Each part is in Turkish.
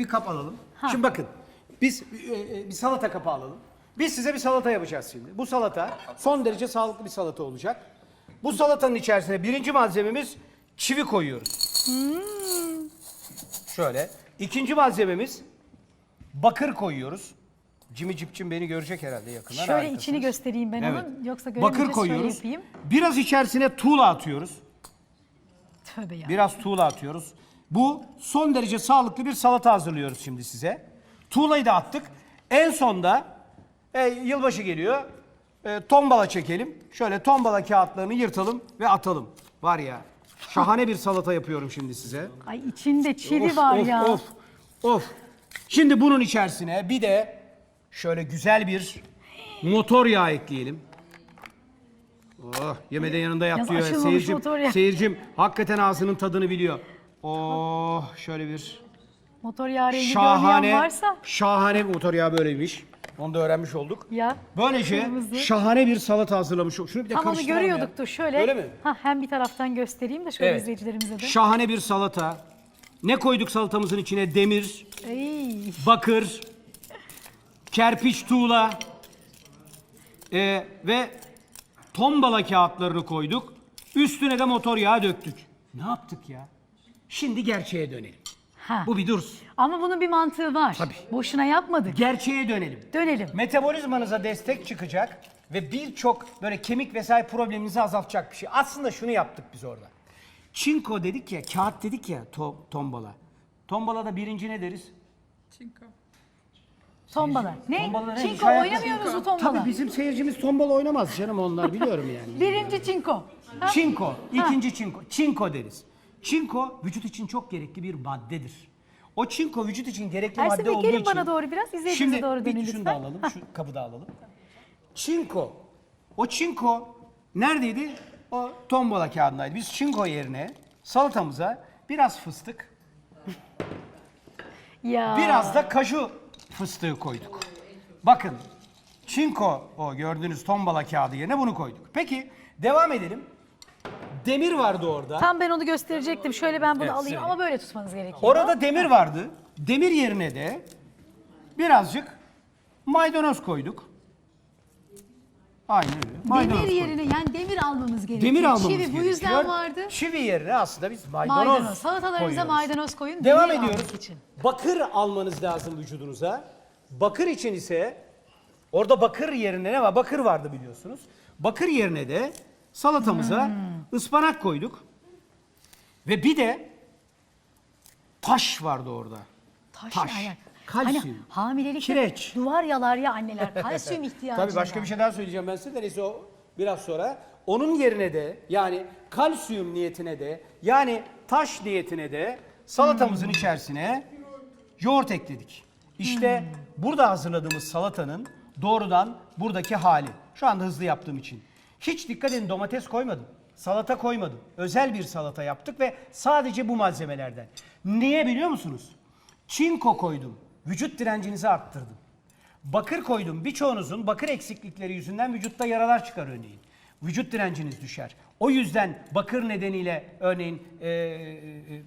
bir kap alalım. Şimdi bakın biz e, e, bir salata kapı alalım. Biz size bir salata yapacağız şimdi. Bu salata son derece sağlıklı bir salata olacak. Bu salatanın içerisine birinci malzememiz çivi koyuyoruz. Şöyle. İkinci malzememiz bakır koyuyoruz. Cimi cipçim beni görecek herhalde yakından. Şöyle harikasınız. içini göstereyim ben Evet. onun. Yoksa göremeyeceğiz. Bakır koyuyoruz. Şöyle yapayım. Biraz içerisine tuğla atıyoruz. Tövbe ya. Biraz tuğla atıyoruz. Bu son derece sağlıklı bir salata hazırlıyoruz şimdi size. Tuğlayı da attık. En sonda e, yılbaşı geliyor. E, tombala çekelim. Şöyle tombala kağıtlarını yırtalım ve atalım. Var ya şahane bir salata yapıyorum şimdi size. Ay içinde çivi Of, var of, ya. Of of. Şimdi bunun içerisine bir de şöyle güzel bir motor yağı ekleyelim. Oh, yemeden yanında diyor. açılmamış Seyircim, motor yağı. seyircim hakikaten ağzının tadını biliyor. Oh şöyle bir Motor yağı rengi şahane, görmeyen varsa şahane bir motor yağı böyleymiş. Onu da öğrenmiş olduk. ya. Böylece Kırmızı. şahane bir salata hazırlamış olduk. Şunu bir de Tam onu karıştıralım ya. görüyorduk şöyle. Öyle mi? Ha, hem bir taraftan göstereyim de şöyle Evet. izleyicilerimize de. Şahane bir salata. Ne koyduk salatamızın içine? Demir, Ey, bakır, kerpiç tuğla e, ve tombala kağıtlarını koyduk. Üstüne de motor yağı döktük. Ne yaptık ya? Şimdi gerçeğe dönelim. Ha. Bu bir dursun. Ama bunun bir mantığı var. Tabii. Boşuna yapmadık. Gerçeğe dönelim. Dönelim. Metabolizmanıza destek çıkacak ve birçok böyle kemik vesaire probleminizi azaltacak bir şey. Aslında şunu yaptık biz orada. Çinko dedik ya, kağıt dedik ya to- tombala. Tombalada birinci ne deriz? Tombala. Ne? Tombala ne? Çinko hayatı- oynamıyoruz bu tombala. Tabii bizim seyircimiz tombala oynamaz canım onlar biliyorum yani. Birinci çinko. Ha? Çinko, ikinci çinko. Çinko deriz. Çinko vücut için çok gerekli bir maddedir. O çinko vücut için gerekli Ersin madde Bey, olduğu gelin için... bana doğru biraz, izleyicimize Şimdi doğru bir dönün şunu lütfen. da alalım, şu kabı da alalım. Çinko. O çinko neredeydi? O tombola kağıdındaydı. Biz çinko yerine salatamıza biraz fıstık, Ya. biraz da kaju fıstığı koyduk. Bakın çinko o gördüğünüz tombala kağıdı yerine bunu koyduk. Peki devam edelim. Demir vardı orada. Tam ben onu gösterecektim. Şöyle ben bunu Evet, alayım ama böyle tutmanız gerekiyor. Orada demir vardı. Demir yerine de birazcık maydanoz koyduk. Aynen öyle. Maydanoz Demir koyduk. yerine yani demir almamız gerekiyor. Demir almamız Çivi gerekiyor. bu yüzden vardı. Çivi yerine aslında biz maydanoz, Maydanoz. Salatalarınıza koyuyoruz. maydanoz koyun. Devam demir ediyoruz. almak için. Bakır almanız lazım vücudunuza. Bakır için ise orada bakır yerine ne var? Bakır vardı biliyorsunuz. Bakır yerine de salatamıza Hmm. Ispanak koyduk. Ve bir de taş vardı orada. Taş, Taş, aynen. kalsiyum, Hani hamilelikte kireç. duvar yalar ya anneler. Kalsiyum ihtiyacı Tabii başka bir şey daha söyleyeceğim ben size de neyse o biraz sonra. Onun yerine de yani kalsiyum niyetine de yani taş niyetine de salatamızın Hmm. içerisine yoğurt ekledik. İşte burada hazırladığımız salatanın doğrudan buradaki hali. Şu anda hızlı yaptığım için. Hiç dikkat edin domates koymadım. Salata koymadım. Özel bir salata yaptık ve sadece bu malzemelerden. Niye biliyor musunuz? Çinko koydum. Vücut direncinizi arttırdım. Bakır koydum. Birçoğunuzun bakır eksiklikleri yüzünden vücutta yaralar çıkar örneğin. Vücut direnciniz düşer. O yüzden bakır nedeniyle örneğin e, e,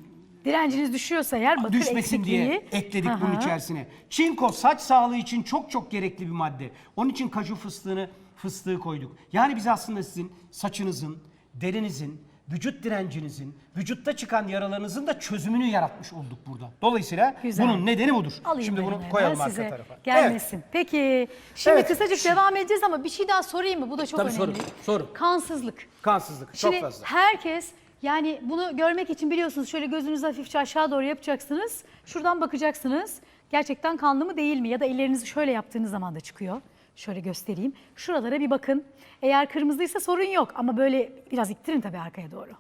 Direnciniz düşüyorsa eğer bakır düşmesin diye eksikliği. ekledik bunun Aha. içerisine. Çinko saç sağlığı için çok çok gerekli bir madde. Onun için kaju fıstığını fıstığı koyduk. Yani biz aslında sizin saçınızın, derinizin, vücut direncinizin, vücutta çıkan yaralarınızın da çözümünü yaratmış olduk burada. Dolayısıyla Güzel. bunun nedeni budur. Alayım Şimdi ben bunu koyalım hemen arka size tarafa. Gelmesin. Peki şimdi Evet. kısacık devam edeceğiz ama bir şey daha sorayım mı? Bu da çok Tabii önemli. sorun, sorun. Kansızlık. Kansızlık Şimdi çok fazla. herkes yani bunu görmek için biliyorsunuz şöyle gözünüzü hafifçe aşağı doğru yapacaksınız. Şuradan bakacaksınız. Gerçekten kanlı mı değil mi? Ya da ellerinizi şöyle yaptığınız zaman da çıkıyor. Şöyle göstereyim. Şuralara bir bakın. Eğer kırmızıysa sorun yok ama böyle biraz ittirin tabii arkaya doğru.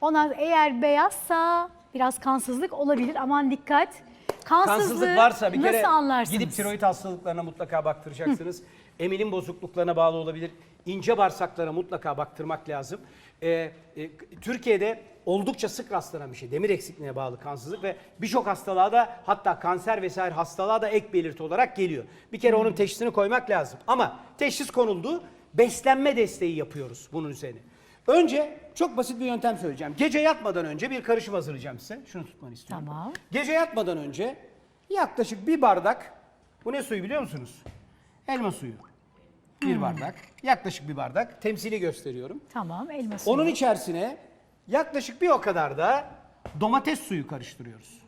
Ondan eğer beyazsa biraz kansızlık olabilir. Aman dikkat. Kansızlık varsa bir kere nasıl anlarsınız? gidip tiroid hastalıklarına mutlaka baktıracaksınız. Emilin bozukluklarına bağlı olabilir. İnce bağırsaklara mutlaka baktırmak lazım. Ee, e, Türkiye'de oldukça sık rastlanan bir şey. Demir eksikliğine bağlı kansızlık ve birçok hastalığa da hatta kanser vesaire hastalığa da ek belirti olarak geliyor. Bir kere onun teşhisini koymak lazım. Ama teşhis konuldu. Beslenme desteği yapıyoruz bunun üzerine. Önce çok basit bir yöntem söyleyeceğim. Gece yatmadan önce bir karışım hazırlayacağım size. Şunu tutmanı istiyorum. Tamam. Gece yatmadan önce yaklaşık bir bardak, bu ne suyu biliyor musunuz? Elma suyu. Bir bardak, yaklaşık bir bardak. Temsili gösteriyorum. Tamam elma suyu. Onun içerisine yaklaşık bir o kadar da domates suyu karıştırıyoruz.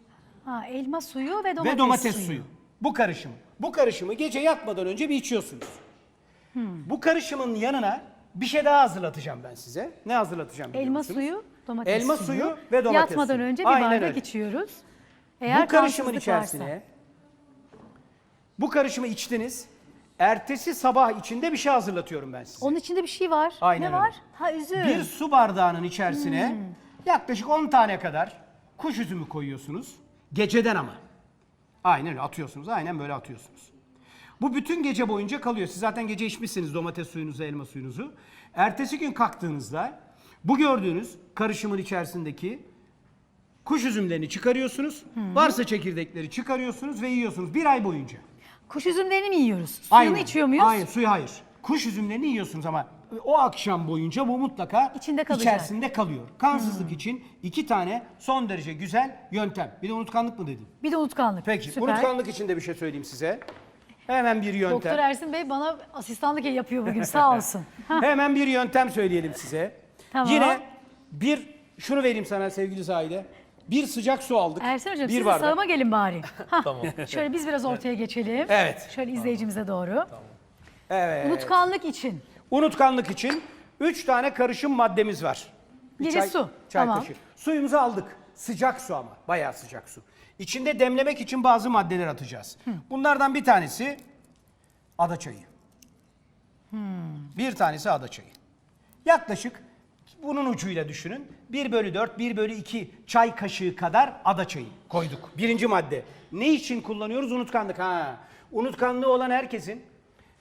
Ha, elma suyu ve domates, Ve domates suyu. Bu karışım. Bu karışımı gece yatmadan önce bir içiyorsunuz. Hmm. Bu karışımın yanına bir şey daha hazırlatacağım ben size. Ne hazırlatacağım biliyor Elma musunuz? suyu, domates Elma suyu ve domates Yatmadan suyu. önce bir Aynen bardak öyle. içiyoruz. Eğer bu karışımın içerisine varsa. bu karışımı içtiniz. Ertesi sabah içinde bir şey hazırlatıyorum ben size. Onun içinde bir şey var. Aynen ne öyle. var? Ha üzüm. Bir su bardağının içerisine Hmm. yaklaşık 10 tane kadar kuş üzümü koyuyorsunuz. Geceden ama. Aynen öyle atıyorsunuz. Aynen böyle atıyorsunuz. Bu bütün gece boyunca kalıyor. Siz zaten gece içmişsiniz domates suyunuzu, elma suyunuzu. Ertesi gün kalktığınızda bu gördüğünüz karışımın içerisindeki kuş üzümlerini çıkarıyorsunuz. Hmm. Varsa çekirdekleri çıkarıyorsunuz ve yiyorsunuz bir ay boyunca. Kuş üzümlerini mi yiyoruz? Suyunu içiyor muyuz? Hayır, suyu hayır. Kuş üzümlerini yiyorsunuz ama o akşam boyunca bu mutlaka İçinde kalacak. içerisinde kalıyor. Kansızlık için iki tane son derece güzel yöntem. Bir de unutkanlık mı dedim? Bir de unutkanlık. Peki, Süper. unutkanlık için de bir şey söyleyeyim size. Hemen bir yöntem. Doktor Ersin Bey bana asistanlık yapıyor bugün sağ olsun. Hemen bir yöntem söyleyelim size. Tamam. Yine bir şunu vereyim sana sevgili Zahide. Bir sıcak su aldık. Ersin Hocam bir siz de bardak. sağıma gelin bari. tamam. Şöyle biz biraz ortaya geçelim. Evet. Şöyle izleyicimize doğru. Evet. Unutkanlık için. Unutkanlık için 3 tane karışım maddemiz var. Bir Biri su, Çay tamam. kaşığı. Suyumuzu aldık. Sıcak su ama. Bayağı sıcak su. İçinde demlemek için bazı maddeler atacağız. Bunlardan bir tanesi ada çayı. Bir tanesi ada çayı. Yaklaşık bunun ucuyla düşünün. 1 bölü 4, 1 bölü 2 çay kaşığı kadar ada çayı koyduk. Birinci madde. Ne için kullanıyoruz? Unutkanlık. Ha. Unutkanlığı olan herkesin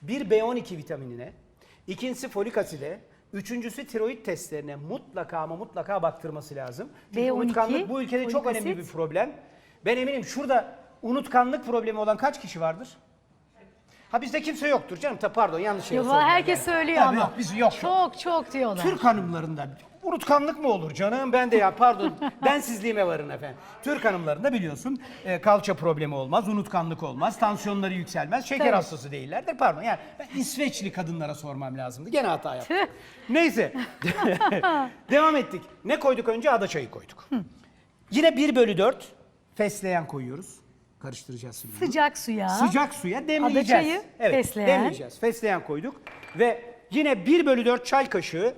bir B12 vitaminine, ikincisi folik aside, üçüncüsü tiroid testlerine mutlaka ama mutlaka baktırması lazım. Çünkü B12, unutkanlık bu ülkede çok önemli asit. bir problem. Ben eminim şurada unutkanlık problemi olan kaç kişi vardır? Ha bizde kimse yoktur canım. Ta pardon yanlış şey Yok, herkes yani. söylüyor Tabii ama. Yok, biz yok. Çok çok diyorlar. Türk hanımlarında unutkanlık mı olur canım? Ben de ya pardon bensizliğime varın efendim. Türk hanımlarında biliyorsun e, kalça problemi olmaz, unutkanlık olmaz, tansiyonları yükselmez, şeker Tabii. hastası değillerdir. Pardon yani ben İsveçli kadınlara sormam lazımdı. Gene hata yaptım. Neyse. Devam ettik. Ne koyduk önce? Ada çayı koyduk. Yine 1 bölü 4 fesleğen koyuyoruz. Karıştıracağız şimdi. bunu. Sıcak suya. Sıcak suya demleyeceğiz. çayı, evet, fesleğen. demleyeceğiz. Fesleğen koyduk ve yine 1 bölü 4 çay kaşığı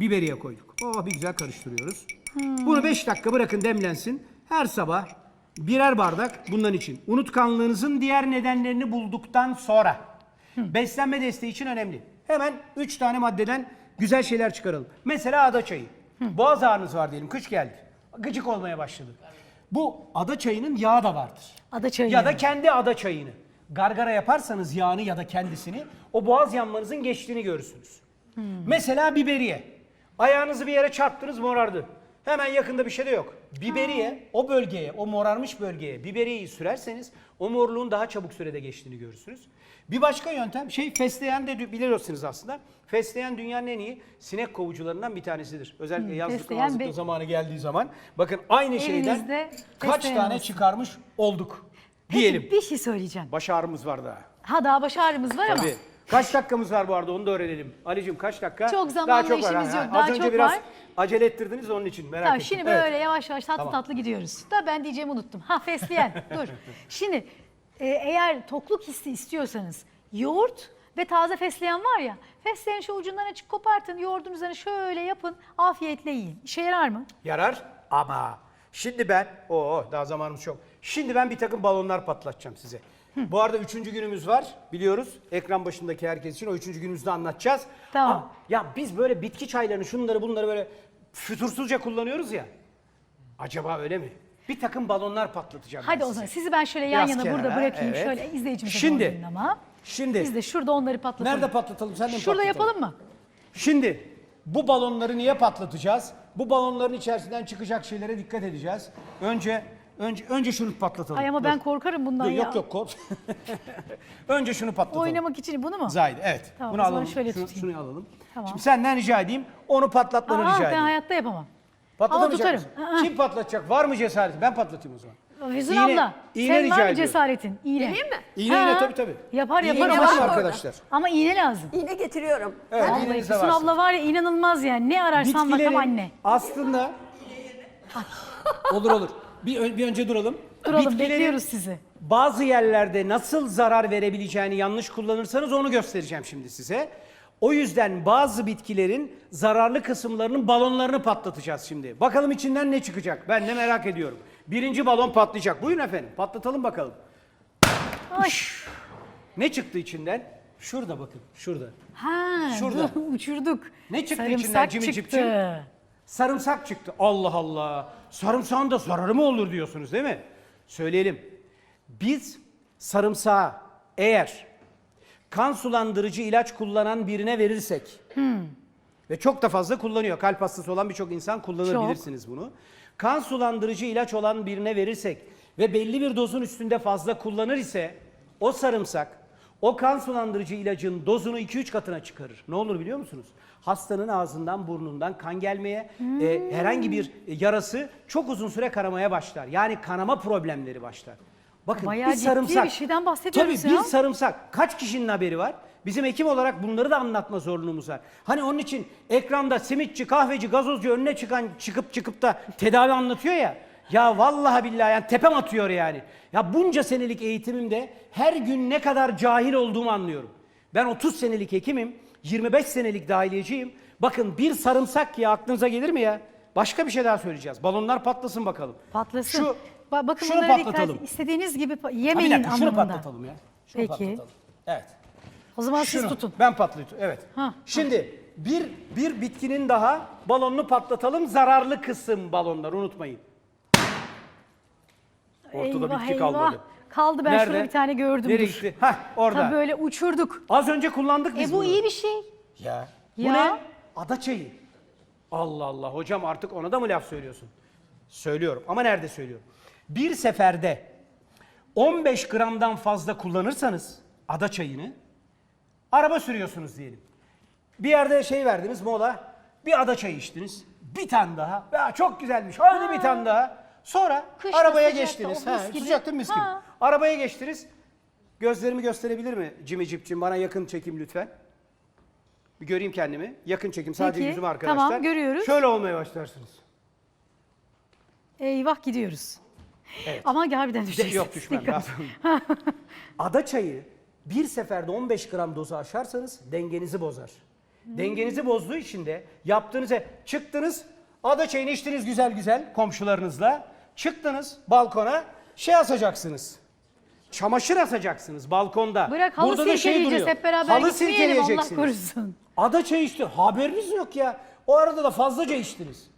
biberiye koyduk. Oh bir güzel karıştırıyoruz. Bunu 5 dakika bırakın demlensin. Her sabah birer bardak bundan için. Unutkanlığınızın diğer nedenlerini bulduktan sonra beslenme desteği için önemli. Hemen 3 tane maddeden güzel şeyler çıkaralım. Mesela ada çayı. Boğaz ağrınız var diyelim. Kış geldi. Gıcık olmaya başladı. Bu ada çayının yağı da vardır. Ada çayı. Ya da kendi ada çayını. Gargara yaparsanız yağını ya da kendisini o boğaz yanmanızın geçtiğini görürsünüz. Mesela biberiye. Ayağınızı bir yere çarptınız morardı. Hemen yakında bir şey de yok. Biberiye o bölgeye, o morarmış bölgeye biberiyeyi sürerseniz o morluğun daha çabuk sürede geçtiğini görürsünüz. Bir başka yöntem şey fesleğen de biliyorsunuz aslında. Fesleğen dünyanın en iyi sinek kovucularından bir tanesidir. Özellikle yazlık fesleğen bir- zamanı geldiği zaman. Bakın aynı şeyden Evinizde kaç fesleğen tane olsun. çıkarmış olduk Peki, diyelim. bir şey söyleyeceğim. Baş ağrımız var daha. Ha daha baş ağrımız var ama. Tabii. Kaç dakikamız var bu arada onu da öğrenelim. Ali'cim kaç dakika? Çok zamanla var. işimiz Ha, yok, Az daha önce çok biraz var. acele ettirdiniz onun için merak Tamam ettim. şimdi Evet. böyle yavaş yavaş tatlı Tamam. tatlı gidiyoruz. Da ben diyeceğimi unuttum. Ha fesleğen dur. Şimdi e, eğer tokluk hissi istiyorsanız yoğurt ve taze fesleğen var ya fesleğeni şu ucundan açık kopartın yoğurdun üzerine şöyle yapın afiyetle yiyin. İşe yarar mı? Yarar ama şimdi ben, o daha zamanımız çok. Şimdi ben bir takım balonlar patlatacağım size. Bu arada üçüncü günümüz var biliyoruz. Ekran başındaki herkes için o üçüncü günümüzde anlatacağız. Tamam. Ama ya biz böyle bitki çaylarını şunları bunları böyle fütursuzca kullanıyoruz ya. Acaba öyle mi? Bir takım balonlar patlatacağım ben Hadi o size. zaman sizi ben şöyle yan Biraz yana burada kenara, bırakayım evet. şöyle izleyicimize Şimdi, doğru ama. şimdi. Biz de şurada onları patlatalım. Nerede patlatalım? Sen de mi Şurada patlatalım? yapalım mı? Şimdi bu balonları niye patlatacağız? Bu balonların içerisinden çıkacak şeylere dikkat edeceğiz. Önce önce önce şunu patlatalım. Ay ama Dur. ben korkarım bundan Dur, ya. yok yok kork. önce şunu patlatalım. Oynamak için bunu mu? Zahide evet. Tamam, Bunu alalım. şöyle şunu, tutayım. şunu alalım. Tamam. Şimdi senden rica edeyim onu patlatmanı Aa, rica ben edeyim. hayatta yapamam. Patlatamayacak Ama mısın? Kim patlatacak? Var mı cesareti? Ben patlatayım o zaman. Füzun İğne- abla iğne sen rica var mı ediyorum. cesaretin? İğne. Geleyim mi? İğneyle Ha, tabii tabii. Yapar İğne yapar mı var arkadaşlar? ama iğne lazım. İğne getiriyorum. Evet, Vallahi iğneniz de Füsun abla var ya inanılmaz yani. Ne ararsan bakalım anne. aslında olur olur. Bir, bir önce duralım. Duralım Bitkilerin bekliyoruz sizi. Bazı yerlerde nasıl zarar verebileceğini yanlış kullanırsanız onu göstereceğim şimdi size. O yüzden bazı bitkilerin zararlı kısımlarının balonlarını patlatacağız şimdi. Bakalım içinden ne çıkacak? Ben de merak ediyorum. Birinci balon patlayacak. Buyurun efendim. Patlatalım bakalım. Ay. Ne çıktı içinden? Şurada bakın. Şurada. Ha, Şurada. uçurduk. Ne çıktı Sarımsak içinden cimi çıktı. cipcim? Sarımsak çıktı. Allah Allah. Sarımsağın da zararı mı olur diyorsunuz değil mi? Söyleyelim. Biz sarımsağı eğer kan sulandırıcı ilaç kullanan birine verirsek ve çok da fazla kullanıyor. Kalp hastası olan birçok insan kullanır Çok. bunu. Kan sulandırıcı ilaç olan birine verirsek ve belli bir dozun üstünde fazla kullanır ise o sarımsak o kan sulandırıcı ilacın dozunu 2-3 katına çıkarır. Ne olur biliyor musunuz? Hastanın ağzından burnundan kan gelmeye, e, herhangi bir yarası çok uzun süre kanamaya başlar. Yani kanama problemleri başlar. Bakın Bayağı bir sarımsak. bir şeyden bahsediyoruz Tabii ya. bir sarımsak. Kaç kişinin haberi var? Bizim hekim olarak bunları da anlatma zorunluluğumuz var. Hani onun için ekranda simitçi, kahveci, gazozcu önüne çıkan çıkıp çıkıp da tedavi anlatıyor ya. Ya vallahi billahi yani tepem atıyor yani. Ya bunca senelik eğitimimde her gün ne kadar cahil olduğumu anlıyorum. Ben 30 senelik hekimim, 25 senelik dahiliyeciyim. Bakın bir sarımsak ya aklınıza gelir mi ya? Başka bir şey daha söyleyeceğiz. Balonlar patlasın bakalım. Patlasın. Şu, Ba- bakın şunu bunlara patlatalım. dikkat istediğiniz gibi pa- Ha, yemeyin bir dakika şunu anlamında. patlatalım ya. Şunu Peki. patlatalım. Evet. O zaman siz Şunu, tutun. Ben patlatıyorum. Evet. Ha, Şimdi bir bir bitkinin daha balonunu patlatalım. Zararlı kısım balonlar unutmayın. Ortada eyvah bitki eyvah. kalmadı. Kaldı ben şurada bir tane gördüm. Nereye dur. gitti? Hah orada. Tabii böyle uçurduk. Az önce kullandık biz E bu bunu. iyi bir şey. Ya. Bu Ya. ne? Ada çayı. Allah Allah hocam artık ona da mı laf söylüyorsun? Söylüyorum ama nerede söylüyorum? Bir seferde 15 gramdan fazla kullanırsanız ada çayını araba sürüyorsunuz diyelim. Bir yerde şey verdiniz mola bir ada çayı içtiniz. Bir tane daha. Ya çok güzelmiş. Hadi bir tane daha. Sonra Kışta arabaya geçtiniz. o Ha, mis gibi. sıcakta mis gibi. Ha. Arabaya geçtiniz. Gözlerimi gösterebilir mi Cimi Cipcim? Bana yakın çekim lütfen. Bir göreyim kendimi. Yakın çekim sadece Peki, yüzüm arkadaşlar. tamam, görüyoruz. Şöyle olmaya başlarsınız. Eyvah gidiyoruz. Evet. Ama harbiden De- düşeceksiniz. yok düşmem Dikkat. lazım. Ada çayı bir seferde 15 gram dozu aşarsanız dengenizi bozar. Dengenizi bozduğu için de yaptığınız e- çıktınız ada çayını içtiniz güzel güzel komşularınızla. Çıktınız balkona şey asacaksınız. Çamaşır asacaksınız balkonda. Bırak halı Burada da şey duruyor. hep beraber Halı gitmeyelim Allah korusun. Ada çayı içti. Haberiniz yok ya. O arada da fazlaca içtiniz.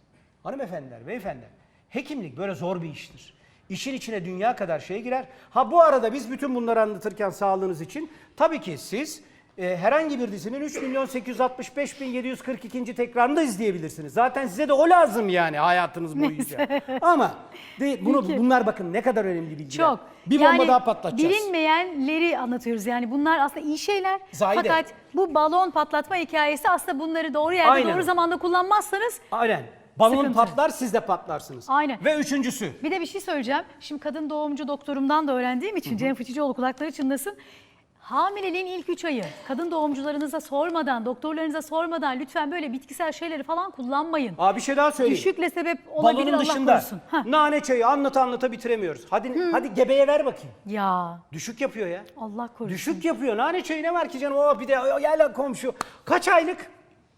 Hanımefendiler, beyefendiler. Hekimlik böyle zor bir iştir. İşin içine dünya kadar şey girer. Ha bu arada biz bütün bunları anlatırken sağlığınız için tabii ki siz e, herhangi bir dizinin 3 milyon 865 bin 742. tekrarını da izleyebilirsiniz. Zaten size de o lazım yani hayatınız boyunca. Ama de, bunu Peki. bunlar bakın ne kadar önemli bilgiler. Çok. Bir bomba Yani daha patlatacağız. Bilinmeyenleri anlatıyoruz. Yani bunlar aslında iyi şeyler. Zahide. Fakat bu balon patlatma hikayesi aslında bunları doğru yerde Aynen. doğru zamanda kullanmazsanız Aynen. Balon Sıkıntı. patlar siz de patlarsınız. Aynen. Ve üçüncüsü. Bir de bir şey söyleyeceğim. Şimdi kadın doğumcu doktorumdan da öğrendiğim için Cem Fıçıcıoğlu kulakları çınlasın. Hamileliğin ilk 3 ayı kadın doğumcularınıza sormadan, doktorlarınıza sormadan lütfen böyle bitkisel şeyleri falan kullanmayın. Aa bir şey daha söyleyeyim. Düşükle sebep olabilir Balonun Allah dışında korusun. Hah. nane çayı anlata anlata bitiremiyoruz. Hadi hadi gebeye ver bakayım. Ya Düşük yapıyor ya. Allah korusun. Düşük yapıyor. Nane çayı ne var ki canım? Oh, bir de gel komşu. Kaç aylık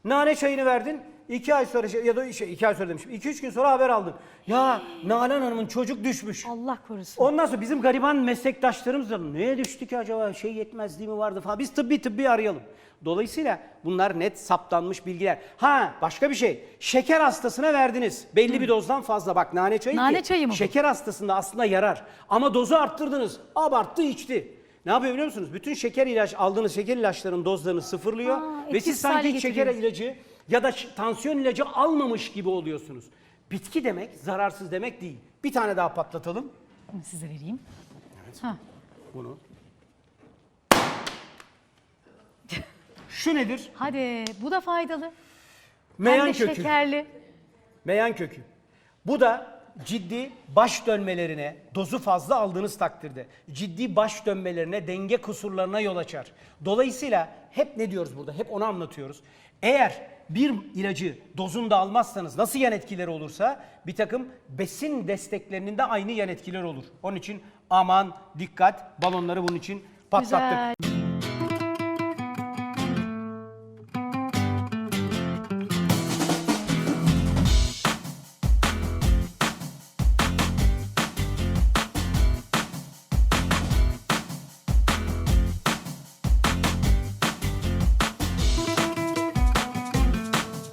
nane çayını verdin? İki ay sonra şey- ya da şey, iki ay sonra demişim. İki üç gün sonra haber aldın. Ya Nalan Hanım'ın çocuk düşmüş. Allah korusun. Ondan sonra bizim gariban meslektaşlarımız da neye düştü ki acaba şey yetmezliği mi vardı falan. Biz tıbbi tıbbi arayalım. Dolayısıyla bunlar net saptanmış bilgiler. Ha başka bir şey. Şeker hastasına verdiniz. Belli bir dozdan fazla. Bak nane çayı Nane ki, çayı mı bu? Şeker hastasında aslında yarar. Ama dozu arttırdınız. Abarttı içti. Ne yapıyor biliyor musunuz? Bütün şeker ilaç aldığınız şeker ilaçlarının dozlarını sıfırlıyor. Aa, ve siz etkisiz sanki hiç şeker getiriyor. ilacı ya da tansiyon ilacı almamış gibi oluyorsunuz. Bitki demek zararsız demek değil. Bir tane daha patlatalım. Bunu size vereyim. Ha. bunu. Şu nedir? Hadi bu da faydalı. Meyan Hem de kökü. şekerli. Meyan kökü. Bu da ciddi baş dönmelerine, dozu fazla aldığınız takdirde ciddi baş dönmelerine, denge kusurlarına yol açar. Dolayısıyla hep ne diyoruz burada? Hep onu anlatıyoruz. Eğer bir ilacı dozunda almazsanız nasıl yan etkileri olursa bir takım besin desteklerinin de aynı yan etkileri olur. Onun için aman dikkat balonları bunun için patlattık. Güzel.